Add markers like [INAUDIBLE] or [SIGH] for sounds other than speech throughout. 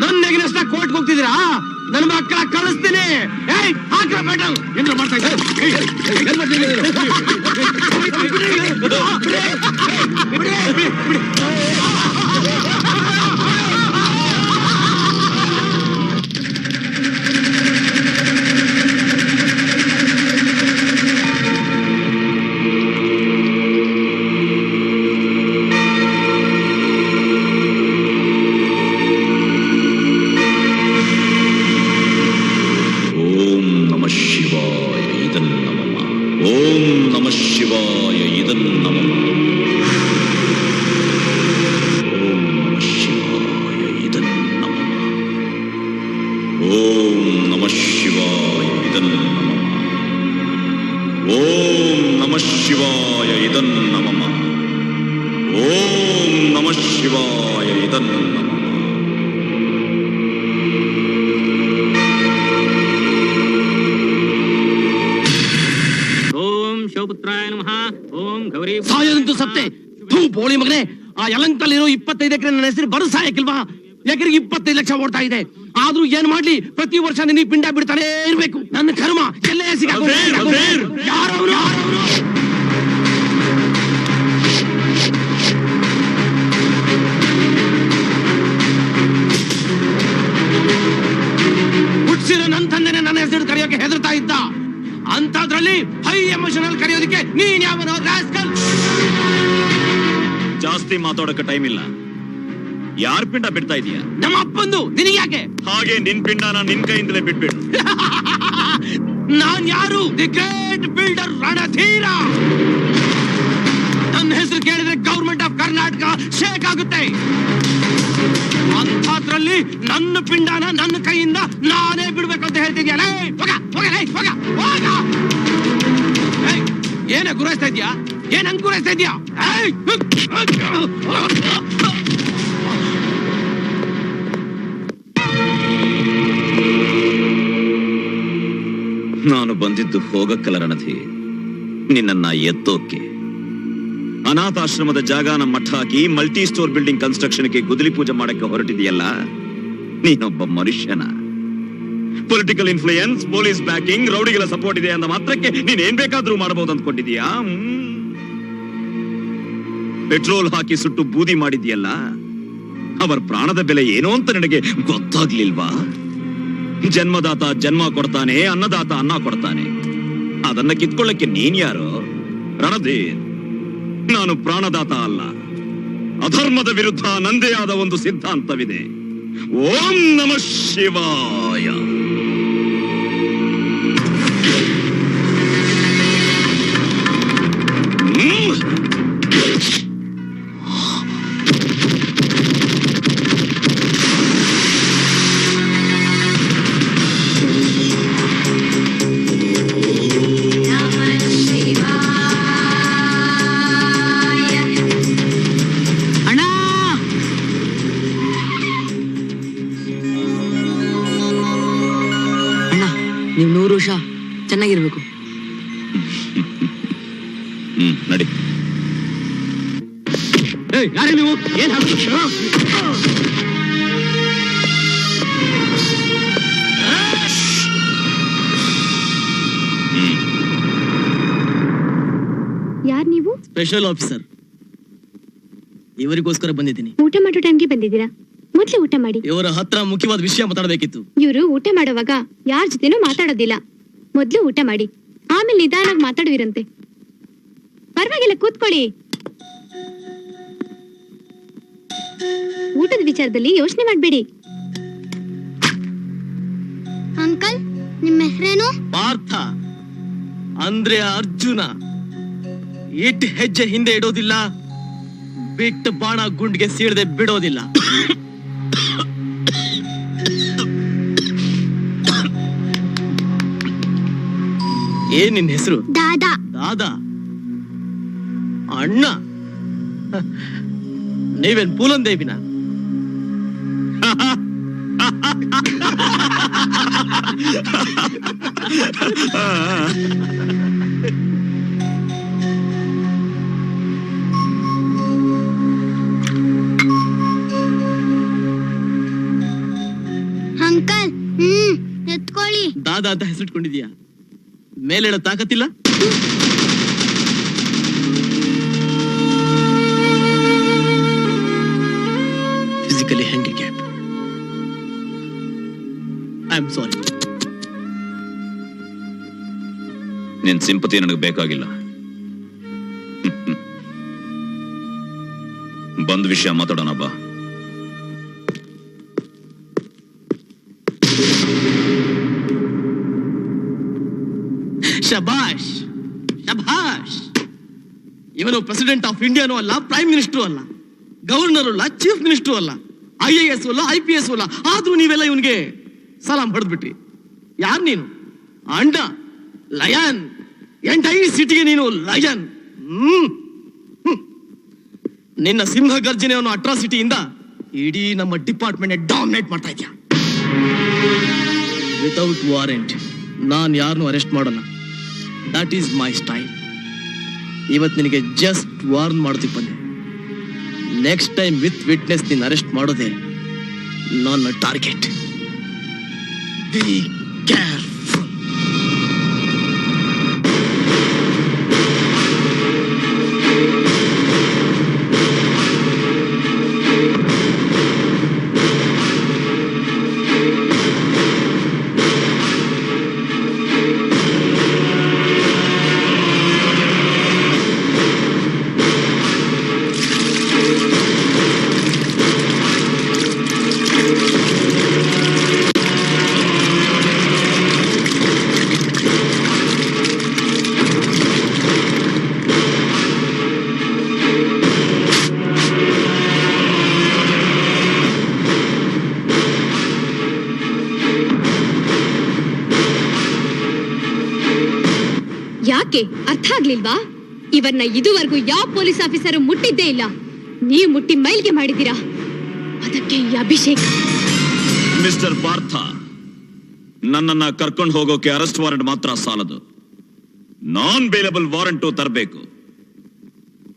ನನ್ನ against court ಹೋಗ್ತಿದ್ದೀರಾ ನನ್ನ ಮಕ್ಕಳ ಕಳಿಸ್ತೀನಿ ಮಾಡ್ತಾ ಶಿವಾಯ ಇದನ್ನಮಮ ಓಂ ನಮಃ ಶಿವಾಯ ಇದನ್ನಮಮ ಓಂ ನಮಃ ಶಿವಾಯ ಇದನ್ನಮಮ ಓಂ ಶಿವಪುತ್ರಾಯ ನಮಃ. ಓಂ ಗೌರಿ ಸಾಯೋದಂತೂ ಸತ್ತೆ ಥೂ ಬೋಳಿ ಮಗನೇ ಆ ಯಲಂಕಲ್ಲಿರೋ ಇಪ್ಪತ್ತೈದು ಎಕರೆ ನನ್ನ ಹೆಸರು ಬರು ಸಾಯಕ್ಕಿಲ್ವಾ ಎಕರೆಗೆ ಇಪ್ಪತ್ತೈದು ಲಕ್ಷ ಓಡ್ತಾ ಇದೆ. ಆದ್ರೂ ಏನ್ ಮಾಡ್ಲಿ? ಪ್ರತಿ ವರ್ಷ ನಿನಗೆ ಪಿಂಡ ಬಿಡ್ತಾನೆ ಇರ್ಬೇಕು. ನನ್ನ ಕರ್ಮ ಎಲ್ಲೇ? ಹುಟ್ಸಿರೋ ನನ್ನ ತಂದೆನೆ ನನ್ನ ಹೆಸರು ಕರೆಯೋಕೆ ಹೆದರ್ತಾ ಇದ್ದ. ಅಂತದ್ರಲ್ಲಿ ಹೈ ಎಮೋಷನಲ್ ಕರೆಯೋದಕ್ಕೆ ನೀನ್ ಯಾವನೋ ಜಾಸ್ತಿ ಮಾತಾಡೋಕೆ ಟೈಮ್ ಇಲ್ಲ. ಯಾರ್ ಪಿಂಡ ಬಿಡ್ತಾ ಇದೀಯ ನಮ್ಮ ಅಪ್ಪಂದು ನಿನಗೆ ಯಾಕೆ ಹಾಗೆ ನಿನ್ ಪಿಂಡನ ನಿನ್ ಕೈಯಿಂದಲೇ ಬಿಟ್ಬಿಡು ನಾನ್ ಯಾರು ದಿ ಗ್ರೇಟ್ ಬಿಲ್ಡರ್ ರಣಧೀರ ನನ್ನ ಹೆಸರು ಕೇಳಿದ್ರೆ ಗೌರ್ಮೆಂಟ್ ಆಫ್ ಕರ್ನಾಟಕ ಶೇಕ್ ಆಗುತ್ತೆ ಅಂಥದ್ರಲ್ಲಿ ನನ್ನ ಪಿಂಡನ ನನ್ನ ಕೈಯಿಂದ ನಾನೇ ಬಿಡ್ಬೇಕು ಅಂತ ಹೇಳ್ತಿದ್ಯಲ್ಲ ಏಯ್, ಏನ ಗುರಾಯಿಸ್ತಾ ಇದ್ಯಾ ಏನ್ ಹಂಗ್ ಗುರಾಯಿಸ್ತಾ ಇದ್ಯಾ ನಾನು ಬಂದಿದ್ದು ಹೋಗಕ್ಕಲ್ಲ ರಣಧಿ ನಿನ್ನನ್ನ ಎತ್ತೋಕೆ. ಅನಾಥಾಶ್ರಮದ ಜಾಗನ ಮಠ ಹಾಕಿ ಮಲ್ಟಿ ಸ್ಟೋರ್ ಬಿಲ್ಡಿಂಗ್ ಕನ್ಸ್ಟ್ರಕ್ಷನ್ಗೆ ಗುದಲಿ ಪೂಜೆ ಮಾಡಕ್ಕೆ ಹೊರಟಿದೆಯಲ್ಲ ನೀನೊಬ್ಬ ಮನುಷ್ಯನ. ಪೊಲಿಟಿಕಲ್ ಇನ್ಫ್ಲೂಯೆನ್ಸ್, ಪೊಲೀಸ್ ಬ್ಯಾಕಿಂಗ್ ರೌಡಿಗಳ ಸಪೋರ್ಟ್ ಇದೆ ಅಂದ ಮಾತ್ರಕ್ಕೆ ನೀನ್ ಏನ್ ಬೇಕಾದ್ರೂ ಮಾಡಬಹುದು ಅಂದ್ಕೊಂಡಿದೀಯಾ. ಪೆಟ್ರೋಲ್ ಹಾಕಿ ಸುಟ್ಟು ಬೂದಿ ಮಾಡಿದ್ಯಲ್ಲ ಅವರ ಪ್ರಾಣದ ಬೆಲೆ ಏನು ಅಂತ ನನಗೆ ಗೊತ್ತಾಗ್ಲಿಲ್ವಾ? ಜನ್ಮದಾತ ಜನ್ಮ ಕೊಡ್ತಾನೆ, ಅನ್ನದಾತ ಅನ್ನ ಕೊಡ್ತಾನೆ. ಅದನ್ನ ಕಿತ್ಕೊಳ್ಳಕ್ಕೆ ನೀನ್ ಯಾರು? ರಣಧೀರ್. ನಾನು ಪ್ರಾಣದಾತ ಅಲ್ಲ. ಅಧರ್ಮದ ವಿರುದ್ಧ ನಂದೇ ಆದ ಒಂದು ಸಿದ್ಧಾಂತವಿದೆ. ಓಂ ನಮ ಶಿವಾಯ. ಹ್ಮ್ ನಡಿ. ಯಾರೇ ನೀವು? ಏನ್ ಹಾಕ್ತೀರಾ? ಹ್ಮ್. ಯಾರ್ ನೀವು? Special officer. ಇವರಿಗೋಸ್ಕರ ಬಂದಿದ್ದೀನಿ. ಊಟ ಮಾಡೋ ಟೈಮ್ಗೆ ಬಂದಿದ್ದೀರಾ? ಮೊದ್ಲು ಊಟ ಮಾಡಿ. ಇವರ ಹತ್ರ ಮುಖ್ಯವಾದ ವಿಷಯ ಮಾತಾಡಬೇಕಿತ್ತು. ಇವರು ಊಟ ಮಾಡುವಾಗ ಯಾರ ಜೊತೆನೂ ಮಾತಾಡೋದಿಲ್ಲ. ಮೊದ್ಲು ಊಟ ಮಾಡಿ. ಆಮೇಲೆ ನಿಧಾನಾಗಿ ಮಾತಾಡುವಿರಂತೆ. ಪರವಾಗಿಲ್ಲ ಕೂತ್ಕೊಳ್ಳಿ. ಊಟದ ವಿಚಾರದಲ್ಲಿ ಯೋಚನೆ ಮಾಡಬೇಡಿ. ಅಂಕಲ್ ನಿಮ್ಮ ಹೆಸರೇನು? ಪಾರ್ಥ. ಅಂದ್ರೆ ಅರ್ಜುನ. ಇಟ್ ಹೆಜ್ಜೆ ಹಿಂದೆ ಇಡೋದಿಲ್ಲ ಬಿಟ್ಟು ಬಾಣ ಗುಂಡ್ಗೆ ಸೀಳದೆ ಬಿಡೋದಿಲ್ಲ. [COUGHS] ಏನ್ ನಿನ್ ಹೆಸರು? ದಾದಾ. ದಾದಾ? ಅಣ್ಣ? ನೀವೇನ್ ಪೂಲನ್ ದೇವಿನ? ಅಂಕಲ್ ಹ್ಮ್ ಎತ್ಕೊಳ್ಳಿ. ದಾದಾ ಅಂತ ಹೆಸರಿಟ್ಕೊಂಡಿದ್ಯಾ ಮೇಲೇಳೋ ತಾಕತ್ತಿಲ್ಲ? Physically handicap I am sorry ನಿನ್ ಸಿಂಪತಿ ನನಗೆ ಬೇಕಾಗಿಲ್ಲ. [LAUGHS] ಬಂದ್ ವಿಷಯ ಮಾತಾಡೋಣ ಬಾ. ಶಬಾಷ್ ಶಬಾಷ್. ಇವನು ಪ್ರೆಸಿಡೆಂಟ್ ಆಫ್ ಇಂಡಿಯಾನು ಅಲ್ಲ ಪ್ರೈಮ್ ಮಿನಿಸ್ಟರ್ ಅಲ್ಲ ಗವರ್ನರ್ ಅಲ್ಲ ಚೀಫ್ ಮಿನಿಸ್ಟರ್ ಅಲ್ಲ ಐ ಎ ಎಸ್ ಅಲ್ಲ ಐ ಪಿ ಎಸ್ ಅಲ್ಲ, ಆದ್ರೂ ನೀವೆಲ್ಲ ಇವನಿಗೆ ಸಲಾಂ ಹೊಡೆದ್ಬಿಟ್ರಿ. ಯಾರು ನೀನು? ಅಂಡ ಲಯನ್ ಎಂಟೈ ಸಿಟಿಗೆ ನೀನು ಲಯನ್. ಹ್ಮ್. ನಿನ್ನ ಸಿಂಹ ಗರ್ಜನೆ ಅನ್ನೋ ಅಟ್ರಾಸಿಟಿಯಿಂದ ಇಡೀ ನಮ್ಮ ಡಿಪಾರ್ಟ್ಮೆಂಟ್ ಡಾಮಿನೇಟ್ ಮಾಡ್ತಾ ಇದ್ಯಾ? ವಿತೌಟ್ ವಾರೆಂಟ್ ನಾನು ಯಾರನ್ನೂ ಅರೆಸ್ಟ್ ಮಾಡಲ್ಲ. ದಟ್ ಈಸ್ ಮೈ ಸ್ಟೈಲ್ ಇವತ್ತು ನಿನಗೆ ಜಸ್ಟ್ ವಾರ್ನ್ ಮಾಡ್ತೀವಿ ಬನ್ನಿ ನೆಕ್ಸ್ಟ್ ಟೈಮ್ ವಿತ್ ವಿಟ್ನೆಸ್ ನೀನು ಅರೆಸ್ಟ್ ಮಾಡೋದೇ ನನ್ನ ಟಾರ್ಗೆಟ್ ಬಿ ಕೇರ್ಫುಲ್ ಅರ್ಥ ಆಗ್ಲಿಲ್ವಾ ಇವನ್ನ ಇದುವರೆಗೂ ಯಾವ ಪೊಲೀಸ್ ಆಫೀಸರ್ ಮುಟ್ಟಿದ್ದೇ ಇಲ್ಲ. ನೀವು ಮುಟ್ಟಿ ಮೈಲ್ಗೆ ಮಾಡಿದ್ದೀರಾ? ಅದಕ್ಕೆ ಈ ಅಭಿಷೇಕ್. ಮಿಸ್ಟರ್ ಪಾರ್ಥ ನನ್ನನ್ನ ಕರ್ಕೊಂಡು ಹೋಗೋಕೆ ಅರೆಸ್ಟ್ ವಾರಂಟ್ ಮಾತ್ರ ಸಾಲದು. ನಾನ್ ಬೇಲೆಬಲ್ ವಾರಂಟು ತರಬೇಕು.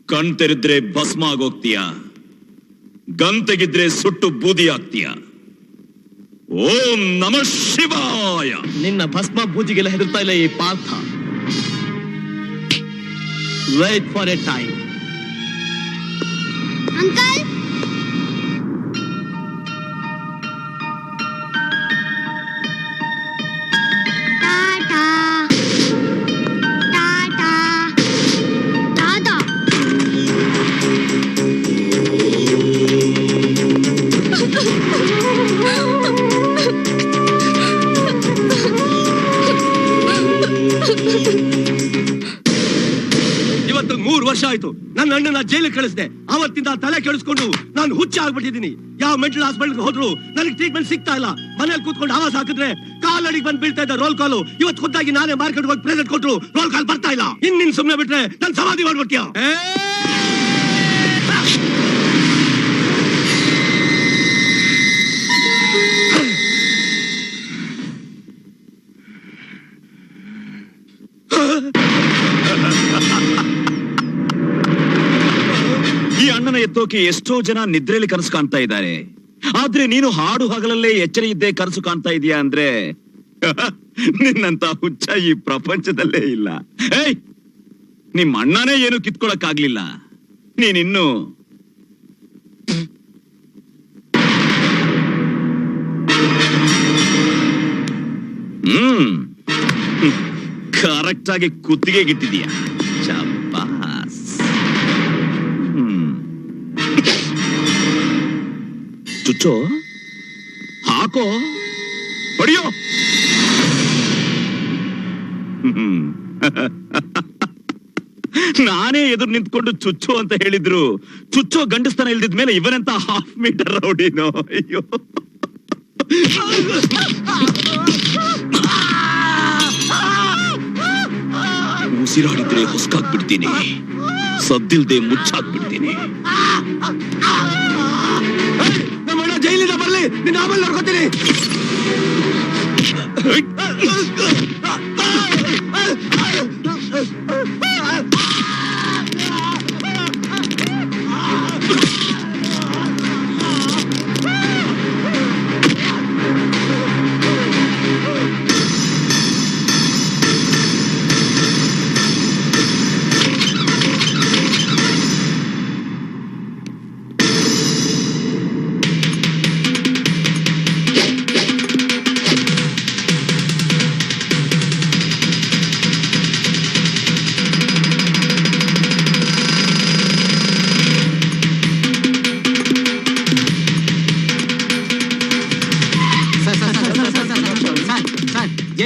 ಕಣ್ ತೆರೆದ್ರೆ ಭಸ್ಮ ಆಗೋಗ್ತೀಯ? ಗನ್ ತೆಗಿದ್ರೆ ಸುಟ್ಟು ಬೂದಿ ಆಗ್ತೀಯ? ಓಂ ನಮ ಶಿವಾಯ. ನಿನ್ನ ಭಸ್ಮ ಬೂದಿಗೆಲ್ಲ ಹೆದರ್ತಾ ಇಲ್ಲ ಈ Partha. Wait for a time uncle ವರ್ಷ ಆಯ್ತು. ನನ್ನ ಅಣ್ಣನ ಜೈಲಿಗೆ ಕಳಿಸಿದೆ. ಅವತ್ತಿಂದ ತಲೆ ಕೆಡಿಸ್ಕೊಂಡು ನಾನು ಹುಚ್ಚ ಆಗ್ಬಿಟ್ಟಿದ್ದೀನಿ. ಯಾವ ಮೆಂಟಲ್ ಹಾಸ್ಪಿಟಲ್ ಹೋದ್ರು ನನಗೆ ಟ್ರೀಟ್ಮೆಂಟ್ ಸಿಗ್ತಾ ಇಲ್ಲ. ಮನೇಲಿ ಕೂತ್ಕೊಂಡು ಆವಾಸ ಹಾಕಿದ್ರೆ ಕಾಲಡಿಗೆ ಬಂದು ಬೀಳ್ತಾ ಇದ್ದ ರೋಲ್ ಕಾಲು ಇವತ್ತು ಖುದ್ದಾಗಿ ನಾನೇ ಮಾರ್ಕೆಟ್ ಹೋಗಿ ಪ್ರೆಸೆಂಟ್ ಕೊಟ್ಟರು ರೋಲ್ ಕಾಲ್ ಬರ್ತಾ ಇಲ್ಲ. ಇನ್ ನಿನ್ ಸುಮ್ನೆ ಬಿಟ್ರೆ ನನ್ನ ಸಮಾಧಿ ಮಾಡ್ಬಿಡ್ತೀಯ? ಎತ್ತೋಕೆ ಎಷ್ಟೋ ಜನ ನಿದ್ರೆಯಲ್ಲಿ ಕನಸು ಕಾಣ್ತಾ ಇದ್ದಾರೆ. ಆದ್ರೆ ನೀನು ಹಾಡು ಹಗಲಲ್ಲೇ ಎಚ್ಚರ ಇದ್ದೇ ಕನಸು ಕಾಣ್ತಾ ಇದೀಯಾ ಅಂದ್ರೆ, [LAUGHS] ನಿನ್ನಂತ ಹುಚ್ಚ ಈ ಪ್ರಪಂಚದಲ್ಲೇ ಇಲ್ಲ. ಏಯ್ ನಿಮ್ಮ ಅಣ್ಣನೇ ಏನು ಕಿತ್ಕೊಳಕ್ ಆಗ್ಲಿಲ್ಲ ನೀನಿನ್ನು ಹ್ಮ್ [LAUGHS] ಕರೆಕ್ಟ್ ಆಗಿ ಕುತ್ತಿಗೆ ಗಿಟ್ಟಿದೀಯ ಚಪಾಸ್ ಚುಚ್ಚೋ ಹಾಕೋ. ಹೊಡಿಯೋ. ನಾನೇ ಎದುರು ನಿಂತ್ಕೊಂಡು ಚುಚ್ಚು ಅಂತ ಹೇಳಿದ್ರು. ಚುಚ್ಚೋ ಗಂಡಸ್ತನ ಇಲ್ದಿದ ಮೇಲೆ ಇವನಂತ ಹಾಫ್ ಮೀಟರ್ ರೌಡಿನೋ. ಅಯ್ಯೋ. ಉಸಿರಾಡಿದ್ರೆ ಹೊಸ್ಕಾಗ್ಬಿಡ್ತೀನಿ. ಸದ್ದಿಲ್ದೆ ಮುಚ್ಚಾಕ್ಬಿಡ್ತೀನಿ ಬರ್ಲಿ ನಿನ್ನ ಆಮೇಲೆ ನೋಡ್ಕೊತೀನಿ.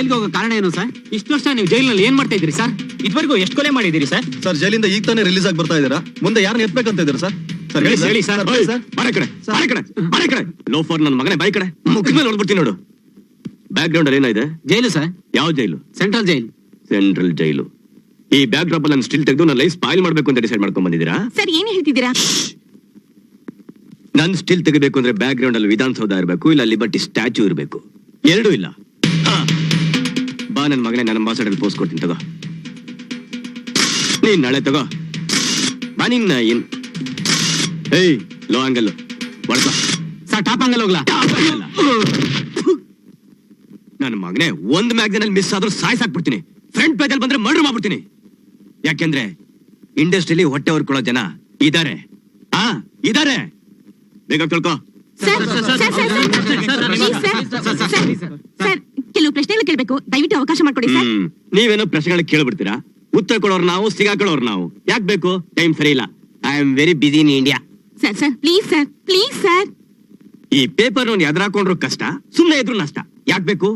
ಜೈಲ್ಗೆ ಹೋಗೋ ಕಾರಣ ಏನು ಸರ್ ಇಷ್ಟು ವರ್ಷ ನೀವು ಜೈಲಿನಲ್ಲಿ ಏನ್ ಮಾಡ್ತಾ ಇದ್ರಿ ಸರ್ ಇದುವರೆಗೂ ಎಷ್ಟು ಕೊಲೆ ಮಾಡಿದಿರಿ ಸರ್ ಸರ್ ಜೈಲಿಂದ ಈಗ ತಾನೇ ರಿಲೀಸ್ ಆಗಿ ಬರ್ತಾ ಇದ್ದೀರಾ? ಮುಂದೆ ಯಾರನ್ನ ಎತ್ಬೇಕಂತ ಇದ್ದೀರಾ ಸರ್ ಸರ್ ಹೇಳಿ ಹೇಳಿ ಸರ್. ಹೇಳಿ ಸರ್ ಬಾರೆ ಕಡೆ ಬಾರೆ ಕಡೆ ಬಾರೆ ಕಡೆ. ಲೋಫರ್ ನನ್ನ ಮಗನೇ ಬಾಯ್ ಕಡೆ. ಮುಖದ ಮೇಲೆ ಹೊಡ್ಬಿಡ್ತೀನಿ ನೋಡು. ಬ್ಯಾಕ್ ಗ್ರೌಂಡ್ ಅಲ್ಲಿ ಏನಿದೆ? ಜೈಲು ಸರ್ ಯಾವ jail? Central jail central jail ಈ ಬ್ಯಾಕ್ ಡ್ರಾಪ್ ಅಲ್ಲಿ ನಾನು ಸ್ಟಿಲ್ ತೆಗೆದು ನನ್ನ ಲೈಫ್ ಸ್ಪಾಯಿಲ್ ಮಾಡ್ಬೇಕು ಅಂತ ಡಿಸೈಡ್ ಮಾಡ್ಕೊಂಡ್ ಬಂದಿದ್ದೀರಾ? ಸರ್ ಏನ್ ಹೇಳ್ತಿದ್ದೀರಾ? ನನ್ ಸ್ಟಿಲ್ ತೆಗಿಬೇಕು ಅಂದ್ರೆ ಬ್ಯಾಕ್ ಗ್ರೌಂಡ್ ಅಲ್ಲಿ ವಿಧಾನಸೌಧ ಇರಬೇಕು ಇಲ್ಲ ಲಿಬರ್ಟಿ ಸ್ಟ್ಯಾಚು ಇರಬೇಕು. ಎರಡೂ ಇಲ್ಲ. ಬಾ ನನ್ನ ಮಗನೇ ನನ್ನ ಅಂಬಾಸಡರ್ ಪೋಸ್ಟ್ ಕೊಡ್ತೀನಿ ತಗೋ ನೀನ್ ನಾಳೆ ತಗೋ ಬಾ ನಿನ್ನ ಏನ್ ಏಯ್ ಲೋ ಆಂಗಲ್ ಬಡ್ಕ ಸರ್ ಟಾಪ್ ಆಂಗಲ್ ಹೋಗ್ಲಾ ನನ್ನ ಮಗನೇ ಒಂದ್ ಮ್ಯಾಗ್ಝಿನ್ ಅಲ್ಲಿ ಮಿಸ್ ಆದ್ರೂ ಸಾಯ್ಸಾಕ್ಬಿಡ್ತೀನಿ ಫ್ರಂಟ್ ಪೇಜ್ ಅಲ್ಲಿ ಬಂದ್ರೆ ಮರ್ಡರ್ ಮಾಡ್ಬಿಡ್ತೀನಿ ಯಾಕೆಂದ್ರೆ ಇಂಡಸ್ಟ್ರಿಲಿ ಹೊಟ್ಟೆ ಹೊರ್ಕೊಳ್ಳೋ ಜನ ಇದಾರೆ ಆ ಇದಾರೆ ಬೇಗ ತಿಳ್ಕೊ sir sir sir sir sir sir sir sir ಕೆಲವು ಪ್ರಶ್ನೆಗಳು ಕೇಳಬೇಕು ದಯವಿಟ್ಟು ಅವಕಾಶ ಮಾಡ್ಕೊಡಿ ಸರ್ ಹ್ಮ್ ನೀವೇನೋ ಪ್ರಶ್ನೆಗಳು ಕೇಳ್ಬಿಡ್ತೀರಾ ಉತ್ತರ ಕೊಡೋರು ನಾವು ಸಿಗಾಕೊಳ್ಳೋರು ನಾವು ಯಾಕೆ ಬೇಕು ಟೈಮ್ ಸರಿ ಇಲ್ಲ I am very busy in India sir sir please sir please sir ಈ ಪೇಪರ್ ಅವ್ನು ಎದುರಾಕೊಂಡ್ರು ಕಷ್ಟ ಸುಮ್ಮನೆ ಇದ್ರು ನಷ್ಟ ಯಾಕೆ ಬೇಕು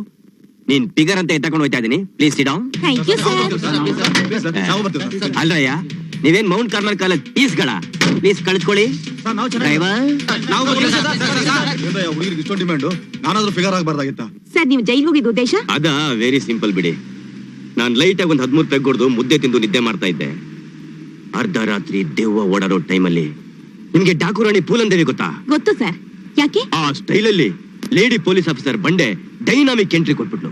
ನೀನ್ ಫಿಗರ್ ಅಂತ ಎತ್ತಕೊಂಡು ಹೋಯ್ತಾ ಇದೀನಿ please sit down thank you sir ಅಲ್ರಯ್ಯ ನೀವೇನ್ ಮೌಂಟ್ ಕಾರ್ಮಲ್ ಕಾಲೇಜ್ ಪೀಸ್ಗಳ ಪ್ಲೀಸ್ ಕಳಿಸ್ಕೊಳ್ಳಿ ಸರ್ ನಾವು ಚೆನ್ನಾಗಿ ಡ್ರೈವರ್ ಹುಡುಗರಿಗೆ ಇಷ್ಟೊಂದು ಡಿಮ್ಯಾಂಡ್ ನಾನಾದ್ರೂ ಫಿಗರ್ ಆಗಬಾರ್ದಾಗಿತ್ತಾ ಸರ್ ನೀವು ಜೈಲ್ ಹೋಗಿದ್ದು ಉದ್ದೇಶ? ಅದ ವೆರಿ ಸಿಂಪಲ್ ಬಿಡಿ. ನಾನು ಲೈಟ್ ಆಗಿ ಒಂದು ಹದ್ಮೂರ್ ಪೆಗ್ ಹೊಡೆದು ಮುದ್ದೆ ತಿಂದು ನಿದ್ದೆ ಮಾಡ್ತಾ ಇದ್ದೆ. ಅರ್ಧ ರಾತ್ರಿ ದೇವ್ವ ಓಡಾಡೋ ಟೈಮಲ್ಲಿ ನಿಮಗೆ ಡಾಕುರಾಣಿ ಪೂಲಂದೇವಿ ಗೊತ್ತಾ? ಗೊತ್ತು ಸರ್. ಯಾಕೆ? ಆ ಸ್ಟೈಲಲ್ಲಿ ಲೇಡಿ ಪೊಲೀಸ್ ಆಫೀಸರ್ ಬಂಡೆ ಡೈನಾಮಿಕ್ ಎಂಟ್ರಿ ಕೊಟ್ಬಿಟ್ಲು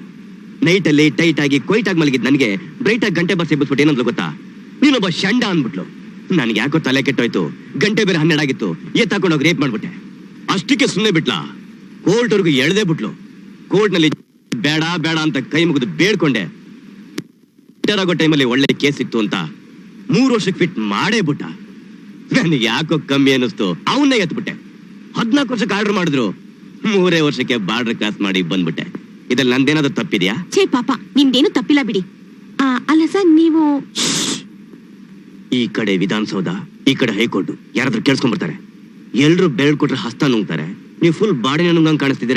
ನೈಟ್ ಅಲ್ಲಿ ಟೈಟ್ ಆಗಿ ಕೊಯ್ಟ್ ಆಗಿ ಮಲಗಿದ್ ನನಗೆ ಬ್ರೈಟ್ ಆಗಿ ಗಂಟೆ ಬರ್ಸಿ ಬಿಟ್ಬಿಟ್ಟು ಏನಂದ್ಲು ಗೊತ್ತಾ? ನೀನೊಬ್ಬ ಶಂಡ ಅಂದ್ಬಿಟ್ಲು. ನನಗೆ ಯಾಕೋ ತಲೆ ಕೆಟ್ಟೋಯ್ತು. ಗಂಟೆ ಬೇರೆ ಹನ್ನೆರಡಾಗಿತ್ತು ಏತ್ ಹೋಗಿ ರೇಪ್ ಮಾಡ್ಬಿಟ್ಟೆ. ಅಷ್ಟಕ್ಕೆ ಸುಮ್ಮನೆ ಬಿಟ್ಲಾ? ಕೋರ್ಟ್ವರೆಗೂ ಎಳ್ದೇ ಬಿಟ್ಲು. ಕೋರ್ಟ್ನಲ್ಲಿ ಬೇಡ ಬೇಡ ಅಂತ ಕೈ ಮುಗಿದು ಬೇಡ್ಕೊಂಡೆ. ಆಗೋ ಟೈಮಲ್ಲಿ ಒಳ್ಳೆ ಕೇಸ್ ಇತ್ತು ಅಂತ ಮೂರು ವರ್ಷಕ್ಕೆ ಫಿಟ್ ಮಾಡೇ ಬಿಟ್ಟ. ನನಗೆ ಯಾಕೋ ಕಮ್ಮಿ ಅನ್ನಿಸ್ತು. ಅವನ್ನೇ ಎತ್ಬಿಟ್ಟೆ. ಹದಿನಾಲ್ಕು ವರ್ಷಕ್ಕೆ ಆರ್ಡರ್ ಮಾಡಿದ್ರು. ಮೂರೇ ವರ್ಷಕ್ಕೆ ಬಾರ್ಡರ್ ಕ್ರಾಸ್ ಮಾಡಿ ಬಂದ್ಬಿಟ್ಟೆ. ಇದ್ರಲ್ಲಿ ನಂದೇನಾದ್ರು ತಪ್ಪಿದ್ಯಾ? ಛೇ ಪಾಪ ನಿಮ್ದೇನು ತಪ್ಪಿಲ್ಲ ಬಿಡಿ. ಆ, ಅಲ್ಲ ಸರ್ ನೀವು ಈ ಕಡೆ ವಿಧಾನಸೌಧ ಈ ಕಡೆ ಹೈಕೋರ್ಟ್ ಯಾರಾದ್ರೂ ಕೇಳಿಸ್ಕೊಂಡ್ಬರ್ತಾರೆ ಎಲ್ರು ಬೆರಳು ಕೊಟ್ರೆ ಹಸ್ತ ನುಂಗ್ತಾರೆ. ನೀವು ಫುಲ್ ಬಾಡಿ ನುಂಗಂಗ್ ಕಾಣಿಸ್ತಿದ್ದೀರಾ?